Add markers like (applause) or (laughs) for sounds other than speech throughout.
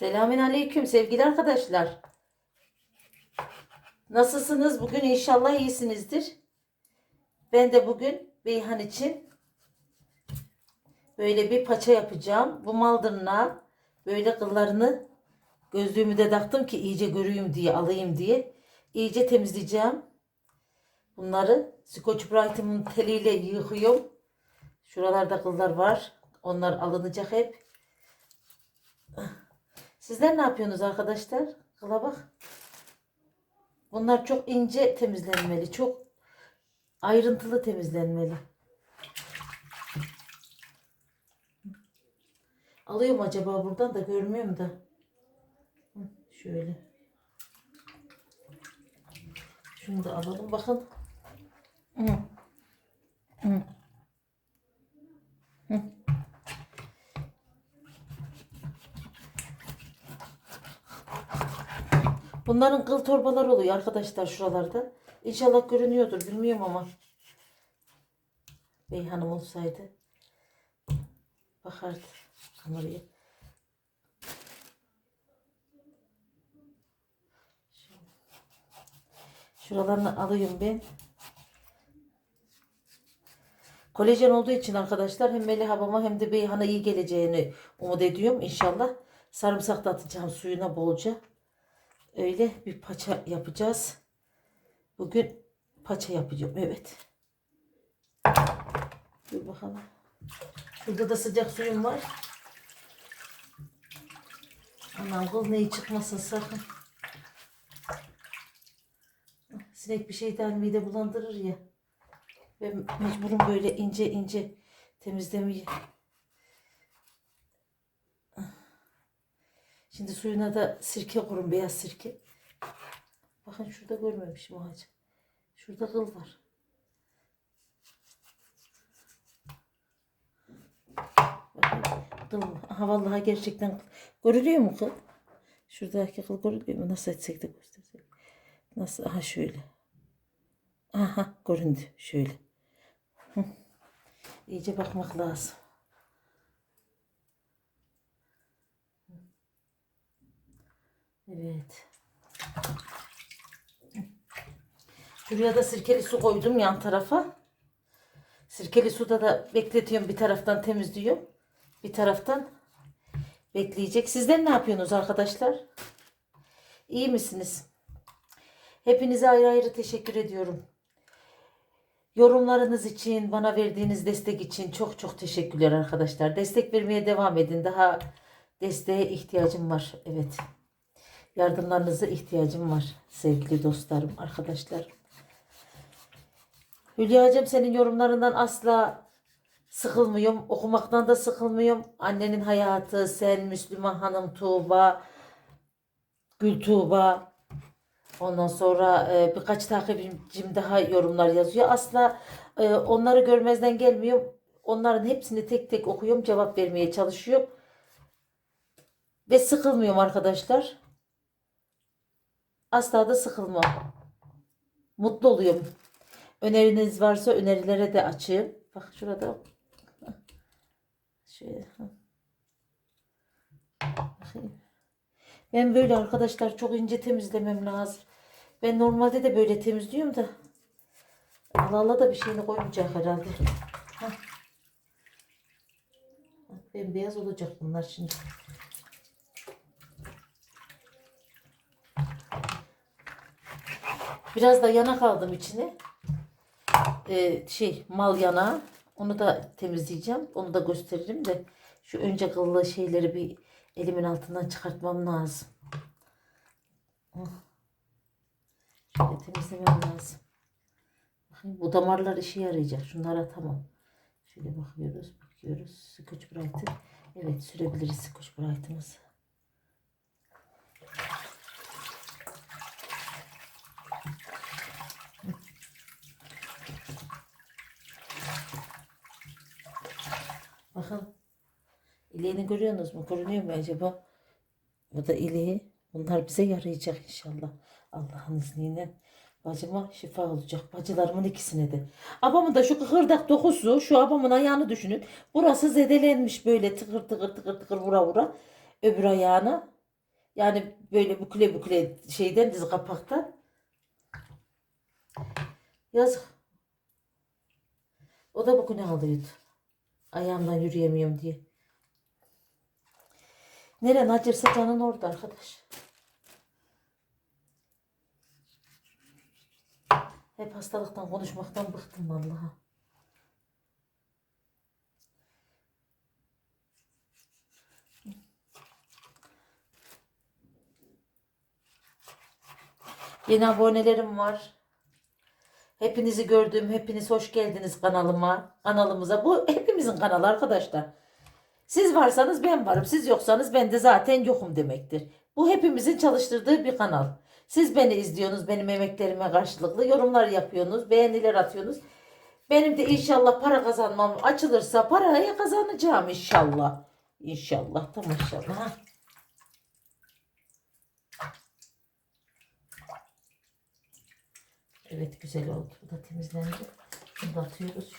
Selamün aleyküm sevgili arkadaşlar. Nasılsınız? Bugün inşallah iyisinizdir. Ben de bugün Beyhan için böyle bir paça yapacağım. Bu maldırına böyle kıllarını gözlüğümü de taktım ki iyice göreyim diye alayım diye. İyice temizleyeceğim. Bunları Scotch Brite'ımın teliyle yıkıyorum. Şuralarda kıllar var. Onlar alınacak hep. Sizler ne yapıyorsunuz arkadaşlar? Kıla bak. Bunlar çok ince temizlenmeli. Çok ayrıntılı temizlenmeli. Alıyorum acaba buradan da görmüyorum da. Şöyle. Şunu da alalım bakın. Hı. Hı. Bunların kıl torbalar oluyor arkadaşlar şuralarda. İnşallah görünüyordur bilmiyorum ama. Beyhanım olsaydı bakardı kameraya. Şuralarını alıyorum ben. Kolajen olduğu için arkadaşlar hem Melih babama hem de Beyhan'a iyi geleceğini umut ediyorum inşallah. Sarımsak da atacağım suyuna bolca. Öyle bir paça yapacağız. Bugün paça yapacağım. Evet. Dur bakalım. Şurada da sıcak suyum var. Anam kıl neyi çıkmasın sakın. Sinek bir şeyden mide bulandırır ya. Ben mecburum böyle ince ince temizlemeyi. Şimdi suyuna da sirke kurun, beyaz sirke. Bakın şurada görmemişim ağacı. Şurada kıl var. Bakın, kıl? Aha vallahi gerçekten. Görülüyor mu kıl? Şuradaki kıl görülüyor mu? Nasıl etsek de göstersek. Nasıl? Aha şöyle. Aha göründü. Şöyle. Hı. İyice bakmak lazım. Evet. Şuraya da sirkeli su koydum yan tarafa. Sirkeli suda da bekletiyorum. Bir taraftan temizliyorum. Bir taraftan bekleyecek. Sizler ne yapıyorsunuz arkadaşlar? İyi misiniz? Hepinize ayrı ayrı teşekkür ediyorum. Yorumlarınız için, bana verdiğiniz destek için çok çok teşekkürler arkadaşlar. Destek vermeye devam edin. Daha desteğe ihtiyacım var. Evet. Yardımlarınıza ihtiyacım var sevgili dostlarım, arkadaşlarım. Hülya'cığım senin yorumlarından asla sıkılmıyorum. Okumaktan da sıkılmıyorum. Annenin hayatı, sen, Müslüman Hanım, Tuğba, Gül Tuğba. Ondan sonra e, birkaç takipçim daha yorumlar yazıyor. Asla e, onları görmezden gelmiyorum. Onların hepsini tek tek okuyorum, cevap vermeye çalışıyorum. Ve sıkılmıyorum arkadaşlar. Asla da sıkılmam. Mutlu oluyorum. Öneriniz varsa önerilere de açayım. Bak şurada. (laughs) Şöyle. Ben böyle arkadaşlar çok ince temizlemem lazım. Ben normalde de böyle temizliyorum da. Allah Allah da bir şeyini koymayacak herhalde. Hah. Bembeyaz olacak bunlar şimdi. Biraz da yanak aldım içine. Ee, şey mal yana. Onu da temizleyeceğim. Onu da gösteririm de. Şu önce kıllı şeyleri bir elimin altından çıkartmam lazım. Hı. Şöyle temizlemem lazım. Bu damarlar işe yarayacak. Şunlara tamam. Şöyle bakıyoruz, bakıyoruz. Scotch Brite'ı. Evet sürebiliriz Scotch Brite'ımızı. Bakın. İleğini görüyorsunuz mu? Görünüyor mu acaba? Bu da ileği. Bunlar bize yarayacak inşallah. Allah'ın izniyle. Bacıma şifa olacak. Bacılarımın ikisine de. Abamın da şu kıkırdak dokusu. Şu abamın ayağını düşünün. Burası zedelenmiş böyle tıkır tıkır tıkır tıkır vura vura. Öbür ayağına. Yani böyle büküle büküle şeyden diz kapaktan. Yazık. O da bugün ağlıyordu. Ayağımdan yürüyemiyorum diye. Neren acırsa canın orada arkadaş. Hep hastalıktan konuşmaktan bıktım vallahi. Yeni abonelerim var. Hepinizi gördüm. Hepiniz hoş geldiniz kanalıma. Kanalımıza. Bu hepimizin kanalı arkadaşlar. Siz varsanız ben varım. Siz yoksanız ben de zaten yokum demektir. Bu hepimizin çalıştırdığı bir kanal. Siz beni izliyorsunuz benim emeklerime karşılıklı. Yorumlar yapıyorsunuz. Beğeniler atıyorsunuz. Benim de inşallah para kazanmam açılırsa parayı kazanacağım inşallah. İnşallah da maşallah. Evet güzel oldu. Bu da temizlendi. Bunu da atıyoruz.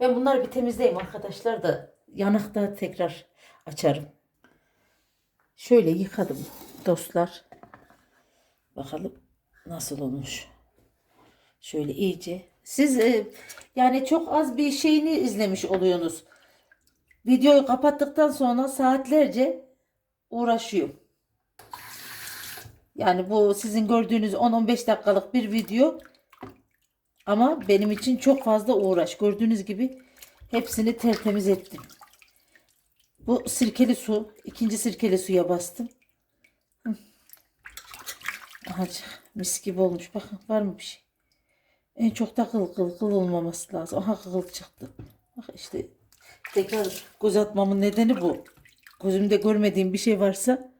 Ben bunları bir temizleyeyim arkadaşlar da yanakta tekrar açarım. Şöyle yıkadım dostlar. Bakalım nasıl olmuş. Şöyle iyice. Siz e, yani çok az bir şeyini izlemiş oluyorsunuz. Videoyu kapattıktan sonra saatlerce uğraşıyorum. Yani bu sizin gördüğünüz 10-15 dakikalık bir video ama benim için çok fazla uğraş. Gördüğünüz gibi hepsini tertemiz ettim. Bu sirkeli su. ikinci sirkeli suya bastım. Ahacık mis gibi olmuş. Bakın var mı bir şey? En çok da kıl kıl kıl olmaması lazım. Aha kıl çıktı. Bak işte tekrar göz atmamın nedeni bu. Gözümde görmediğim bir şey varsa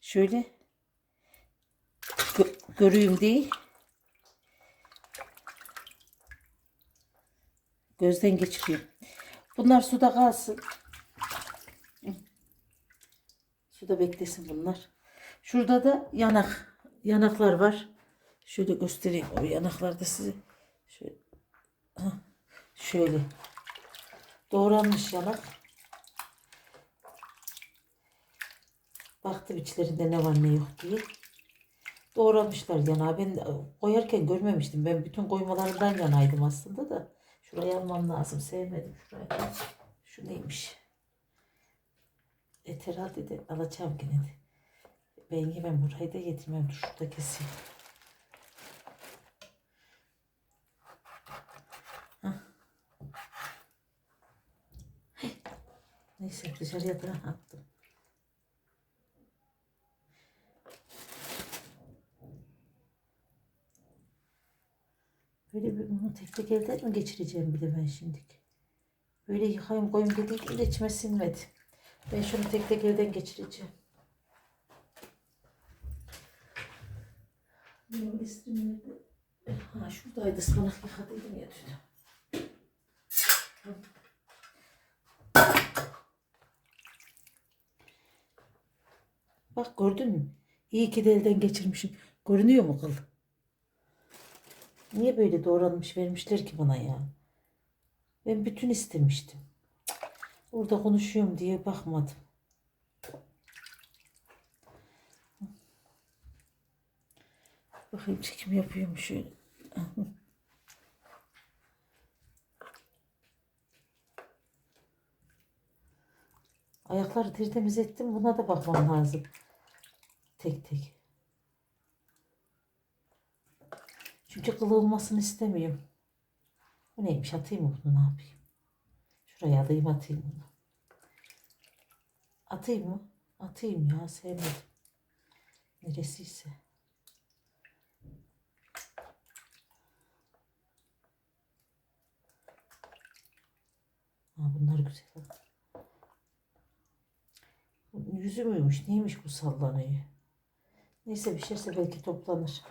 şöyle göreyim diye gözden geçiriyorum. Bunlar suda kalsın. Suda beklesin bunlar. Şurada da yanak. Yanaklar var. Şöyle göstereyim o yanaklarda size. Şöyle. Şöyle. Doğranmış yanak. Baktım içlerinde ne var ne yok diye. Doğramışlar yanağı. Ben koyarken görmemiştim. Ben bütün koymalarından yanaydım aslında da. Şurayı almam lazım. Sevmedim şurayı. Şu neymiş? Et herhalde de alacağım gene de. Ben yemem burayı da yedirmem. Dur şurada keseyim. Neyse dışarıya da Böyle bir bunu tek tek elden mi geçireceğim bir de ben şimdiki. Böyle yıkayım koyayım dediydim de içime sinmedi. Ben şunu tek tek elden geçireceğim. Benim istim nerede? Ha şuradaydı ıspanak yıkadıydım ya dün. Bak gördün mü? İyi ki de elden geçirmişim. Görünüyor mu kıl? Niye böyle doğranmış vermişler ki bana ya? Ben bütün istemiştim. Orada konuşuyorum diye bakmadım. Bakayım çekim yapıyor mu şöyle. Ayakları tertemiz ettim. Buna da bakmam lazım. Tek tek. Çünkü kıl olmasını istemiyorum. Bu neymiş? Atayım mı bunu? Ne yapayım? Şuraya alayım atayım bunu. Atayım mı? Atayım ya. Sevmedim. Neresiyse. Ha, bunlar güzel. Yüzü müymüş? Neymiş bu sallanıyor? Neyse bir şeyse belki toplanır.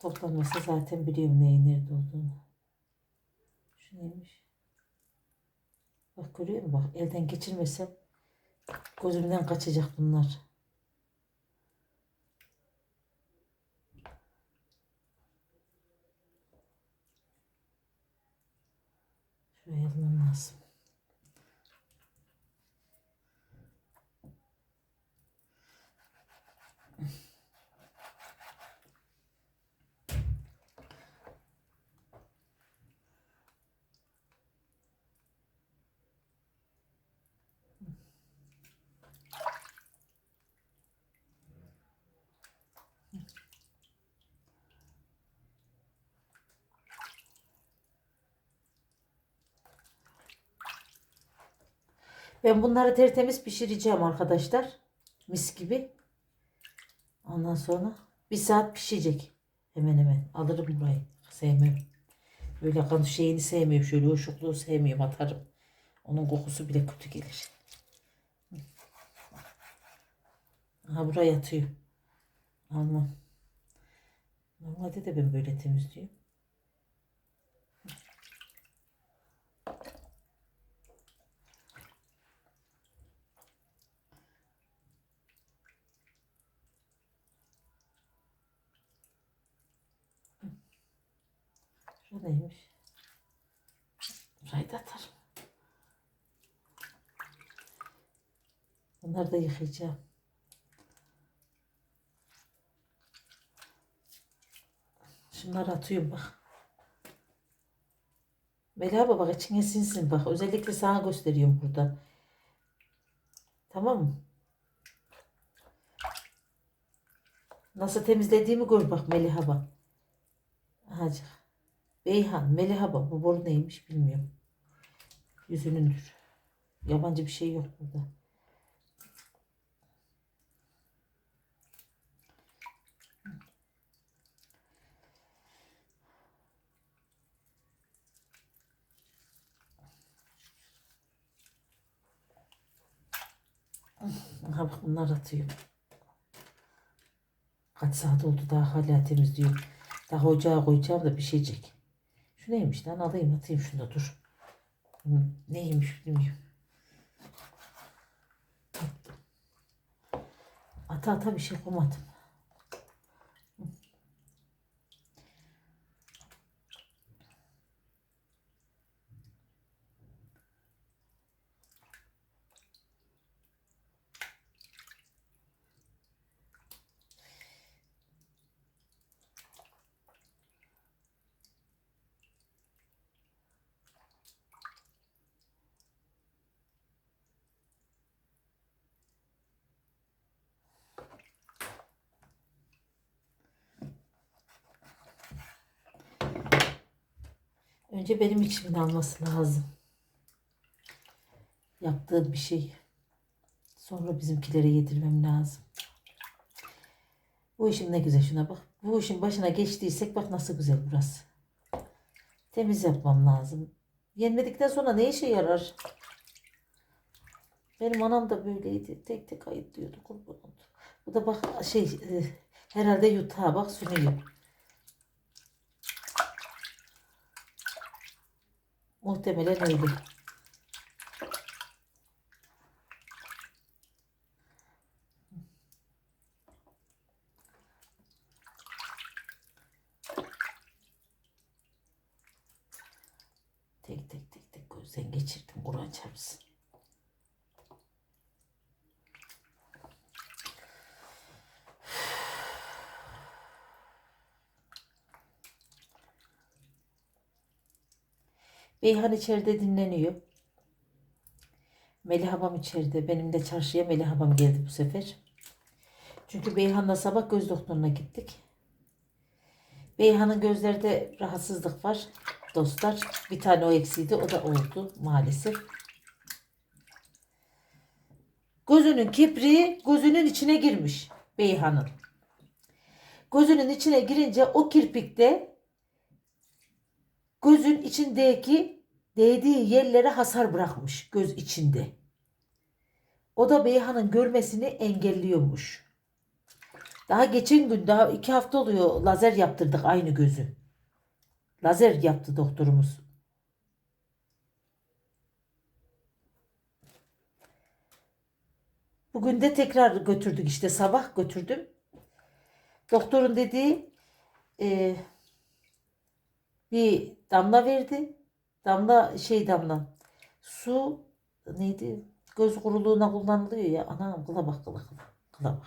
Toplanmasa zaten biliyorum neyin nerede olduğunu. Şu neymiş? Bak görüyor musun? Bak elden geçirmese gözümden kaçacak bunlar. Şuraya almam lazım. Ben bunları tertemiz pişireceğim arkadaşlar. Mis gibi. Ondan sonra bir saat pişecek. Hemen hemen. Alırım burayı. Sevmem. Böyle kan şeyini sevmiyorum. Şöyle uşukluğu sevmiyorum. Atarım. Onun kokusu bile kötü gelir. Ha buraya yatıyor. Almam. Normalde de ben böyle temizliyorum. Şu neymiş? Burayı da. Bunları da yıkayacağım. Şunları atıyorum bak. Mela baba bak içine sinsin bak. Özellikle sana gösteriyorum burada. Tamam mı? Nasıl temizlediğimi gör bak Meliha bak. Hacı. Beyhan, Meliha bak. Bu boru neymiş bilmiyorum. Yüzünündür. Yabancı bir şey yok burada. Aha bak bunlar atıyor. Kaç saat oldu daha hala temizliyorum. Daha ocağa koyacağım da pişecek. Şu neymiş lan alayım atayım şunu da dur. Hı, Neymiş bilmiyorum. Ata ata bir şey koymadım. Önce benim içimin alması lazım. Yaptığım bir şey. Sonra bizimkilere yedirmem lazım. Bu işim ne güzel şuna bak. Bu işin başına geçtiysek bak nasıl güzel burası. Temiz yapmam lazım. Yenmedikten sonra ne işe yarar? Benim anam da böyleydi. Tek tek ayıtlıyordu. Kurban oldu. Bu da bak şey e, herhalde yutağa bak sünüyor. Muhtemelen öyle. Tek tek tek tek gözden geçirdim. Kur'an çarpsın. Beyhan içeride dinleniyor. Melih abam içeride. Benim de çarşıya Melih abam geldi bu sefer. Çünkü Beyhan'la sabah göz doktoruna gittik. Beyhan'ın gözlerde rahatsızlık var dostlar. Bir tane o eksiydi. O da oldu maalesef. Gözünün kipriği gözünün içine girmiş Beyhan'ın. Gözünün içine girince o kirpikte gözün içindeki değdiği yerlere hasar bırakmış göz içinde. O da Beyhan'ın görmesini engelliyormuş. Daha geçen gün daha iki hafta oluyor lazer yaptırdık aynı gözü. Lazer yaptı doktorumuz. Bugün de tekrar götürdük işte sabah götürdüm. Doktorun dediği e, bir damla verdi. Damla şey damla. Su neydi? Göz kuruluğuna kullanılıyor ya. Anam kıla bak kıla.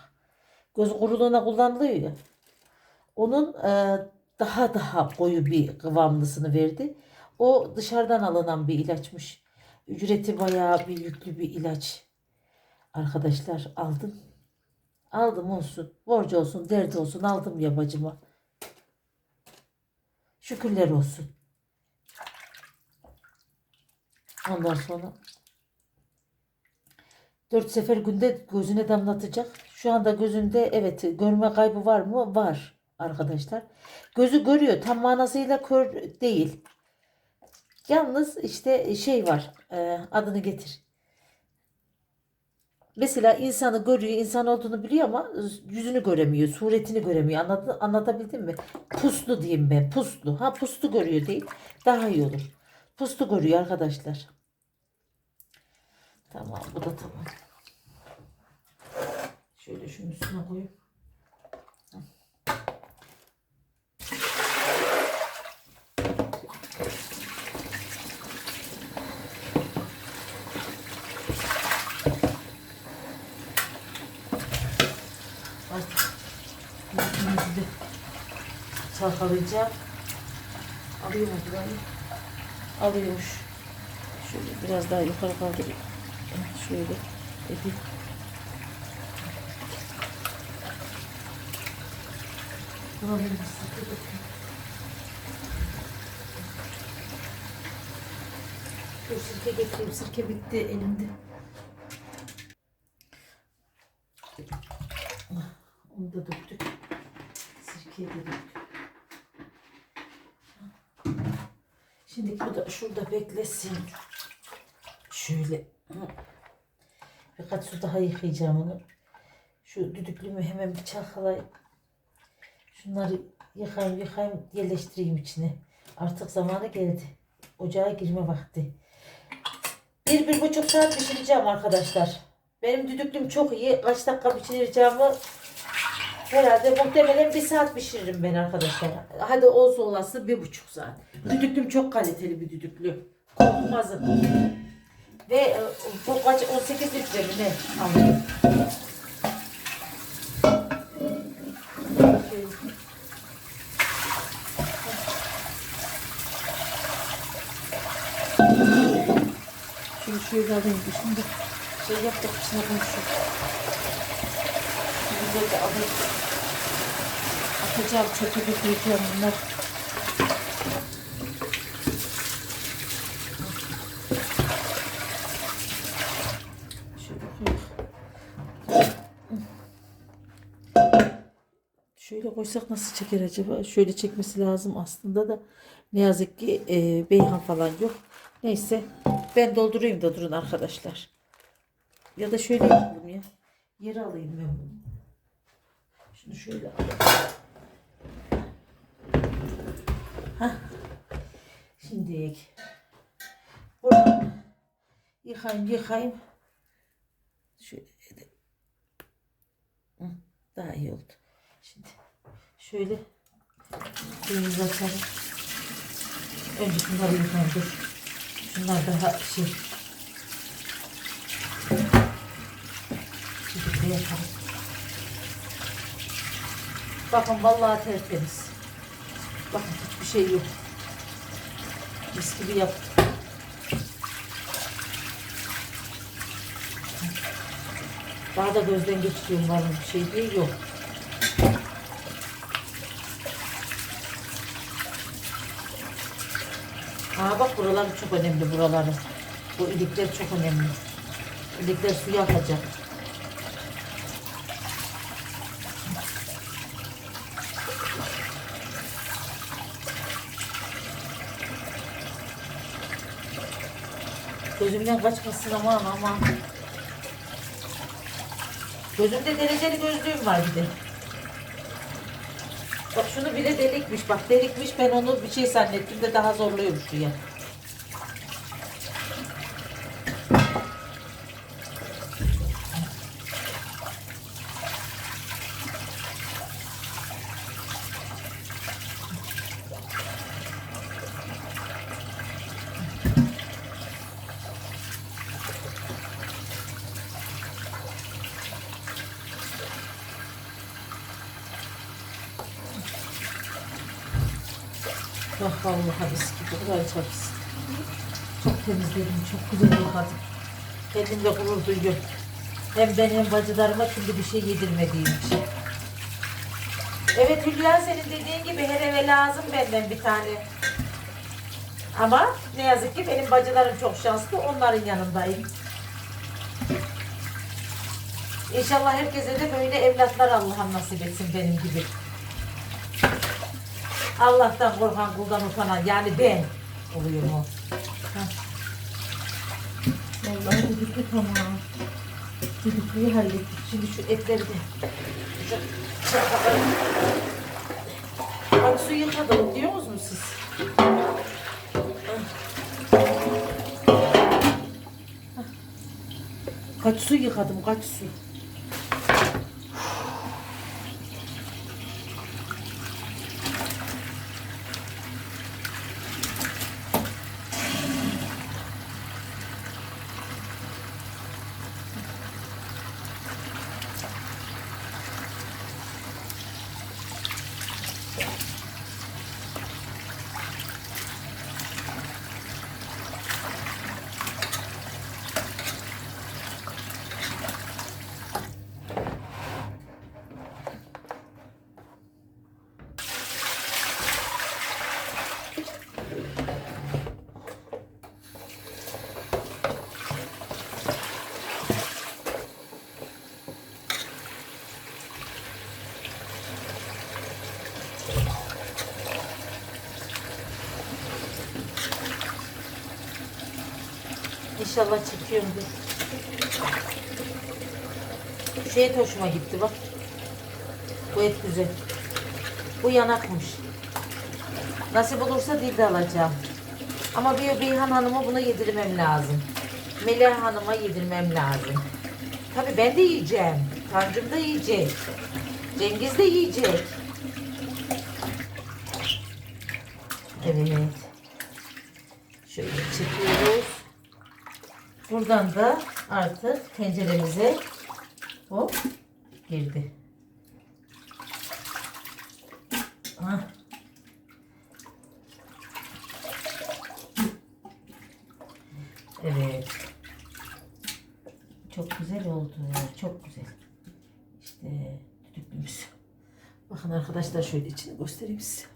Göz kuruluğuna kullanılıyor ya. Onun e, daha daha koyu bir kıvamlısını verdi. O dışarıdan alınan bir ilaçmış. Ücreti bayağı bir yüklü bir ilaç. Arkadaşlar aldım. Aldım olsun. Borcu olsun, derdi olsun. Aldım ya bacıma. Şükürler olsun. Ondan sonra Dört sefer günde gözüne damlatacak. Şu anda gözünde evet görme kaybı var mı? Var arkadaşlar. Gözü görüyor. Tam manasıyla kör değil. Yalnız işte şey var. e, adını getir. Mesela insanı görüyor, insan olduğunu biliyor ama yüzünü göremiyor, suretini göremiyor. Anladın, anlatabildim mi? Puslu diyeyim ben, puslu. Ha puslu görüyor değil, daha iyi olur. Puslu görüyor arkadaşlar. Tamam, bu da tamam. Şöyle şunun üstüne koyayım. Artık yüzümüzü de çalkalayacağım. Alıyor mu burayı? Alıyormuş. Şöyle biraz daha yukarı kaldırayım. Şöyle edeyim. Dur sirke getireyim. Sirke bitti elimde. Onu da döktük. Sirkeyi de döktük. Şimdi bu da şurada beklesin. Şöyle. Birkaç su daha yıkayacağım onu. Şu düdüklümü hemen bir çalkalayayım. Şunları yıkayayım yıkayayım yerleştireyim içine. Artık zamanı geldi. Ocağa girme vakti. Bir, bir buçuk saat pişireceğim arkadaşlar. Benim düdüklüm çok iyi. Kaç dakika pişireceğimi herhalde muhtemelen bir saat pişiririm ben arkadaşlar. Hadi olsa olası bir buçuk saat. Düdüklüm çok kaliteli bir düdüklü. Korkmazım. Ve e, bu kaç 18 litre mi ne aldım. Şöyle. Alayım. Şimdi şey yaptık içine konuşuyor. Güzel de alayım. Atacağım çöpe götüreceğim bunlar. Şöyle koysak nasıl çeker acaba? Şöyle çekmesi lazım aslında da. Ne yazık ki e, beyhan falan yok. Neyse ben doldurayım da durun arkadaşlar. Ya da şöyle yapalım ya. Yere alayım ben bunu. Şunu şöyle alayım. Hah. Şimdi buradan yıkayayım yıkayayım. Şöyle daha iyi oldu. Şimdi şöyle suyumuzu atalım. Önce şunları yıkayayım dur. Şunlar daha şey. Şimdi yapalım. Bakın vallahi tertemiz. Bakın hiçbir şey yok. Mis gibi yaptım. Daha da gözden geçiriyorum var bir şey değil yok. Aa bak buralar çok önemli buraları. Bu ilikler çok önemli. İlikler suya akacak. Gözümden kaçmasın aman aman. Gözümde dereceli gözlüğüm var bir de. Bak şunu bile delikmiş. Bak delikmiş ben onu bir şey zannettim de daha zorluyormuş diye. Bak vallahi mis gibi temiz. Çok temizledim, çok güzel yıkadım. Kendimle gurur duyuyorum. Hem ben hem bacılarıma şimdi bir şey yedirmediğim için. Evet Hülya senin dediğin gibi her eve lazım benden bir tane. Ama ne yazık ki benim bacılarım çok şanslı. Onların yanındayım. İnşallah herkese de böyle evlatlar Allah'ım nasip etsin benim gibi. Allah'tan korkan kuldan utanan yani ben oluyorum o. Hah. Vallahi düdüklü tamam. Düdüklüyü hallettik. Şimdi şu etleri de. Bak su yıkadım diyor musunuz siz? Kaç su yıkadım kaç su. İnşallah çekiyorumdur. Şu et hoşuma gitti bak. Bu et güzel. Bu yanakmış. Nasip olursa dil de alacağım. Ama bir Beyhan Hanım'a bunu yedirmem lazım. Melih Hanım'a yedirmem lazım. Tabii ben de yiyeceğim. Tancım da yiyecek. Cengiz de yiyecek. Evet. Şöyle çekiyoruz. Buradan da artık tenceremize hop girdi. Hah. Evet. Çok güzel oldu. Çok güzel. İşte düdüklümüz. Bakın arkadaşlar şöyle içini göstereyim size.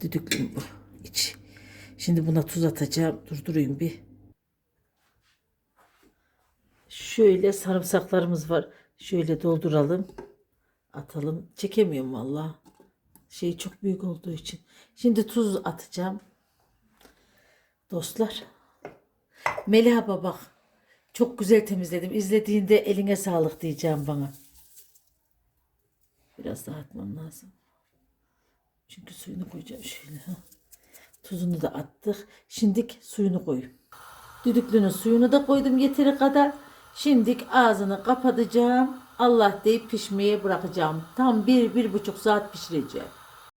Düdüklüm bu. İç. Şimdi buna tuz atacağım. Durdurayım bir. Şöyle sarımsaklarımız var. Şöyle dolduralım. Atalım. Çekemiyorum valla. Şey çok büyük olduğu için. Şimdi tuz atacağım. Dostlar. Melih abla bak. Çok güzel temizledim. İzlediğinde eline sağlık diyeceğim bana. Biraz daha atmam lazım. Çünkü suyunu koyacağım şöyle. Tuzunu da attık. Şimdik suyunu koy. Düdüklünün suyunu da koydum yeteri kadar. Şimdik ağzını kapatacağım. Allah deyip pişmeye bırakacağım. Tam bir, bir buçuk saat pişireceğim.